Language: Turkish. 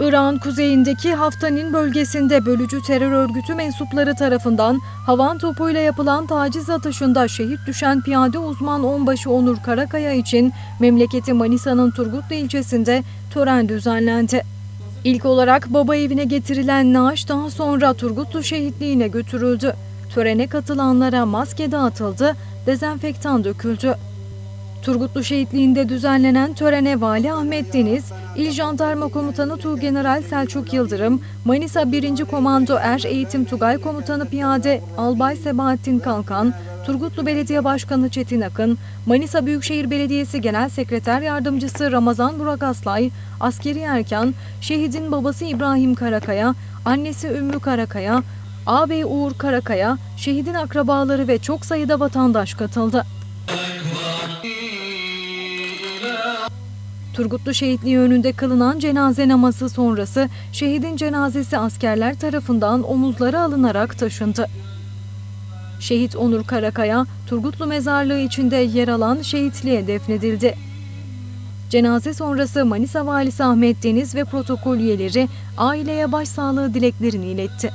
İran kuzeyindeki Haftanin bölgesinde bölücü terör örgütü mensupları tarafından havan topuyla yapılan taciz atışında şehit düşen piyade uzman onbaşı Onur Karakaya için memleketi Manisa'nın Turgutlu ilçesinde tören düzenlendi. İlk olarak baba evine getirilen naaş daha sonra Turgutlu şehitliğine götürüldü. Törene katılanlara maske dağıtıldı, dezenfektan döküldü. Turgutlu Şehitliği'nde düzenlenen törene Vali Ahmet Deniz, İl Jandarma Komutanı Tuğgeneral Selçuk Yıldırım, Manisa 1. Komando Er Eğitim Tugay Komutanı Piyade Albay Sebahattin Kalkan, Turgutlu Belediye Başkanı Çetin Akın, Manisa Büyükşehir Belediyesi Genel Sekreter Yardımcısı Ramazan Burak Aslay, askeri erkan, şehidin babası İbrahim Karakaya, annesi Ümmü Karakaya, ağabey Uğur Karakaya, şehidin akrabaları ve çok sayıda vatandaş katıldı. Turgutlu Şehitliği önünde kılınan cenaze namazı sonrası şehidin cenazesi askerler tarafından omuzlara alınarak taşındı. Şehit Onur Karakaya, Turgutlu Mezarlığı içinde yer alan şehitliğe defnedildi. Cenaze sonrası Manisa Valisi Ahmet Deniz ve protokol üyeleri aileye başsağlığı dileklerini iletti.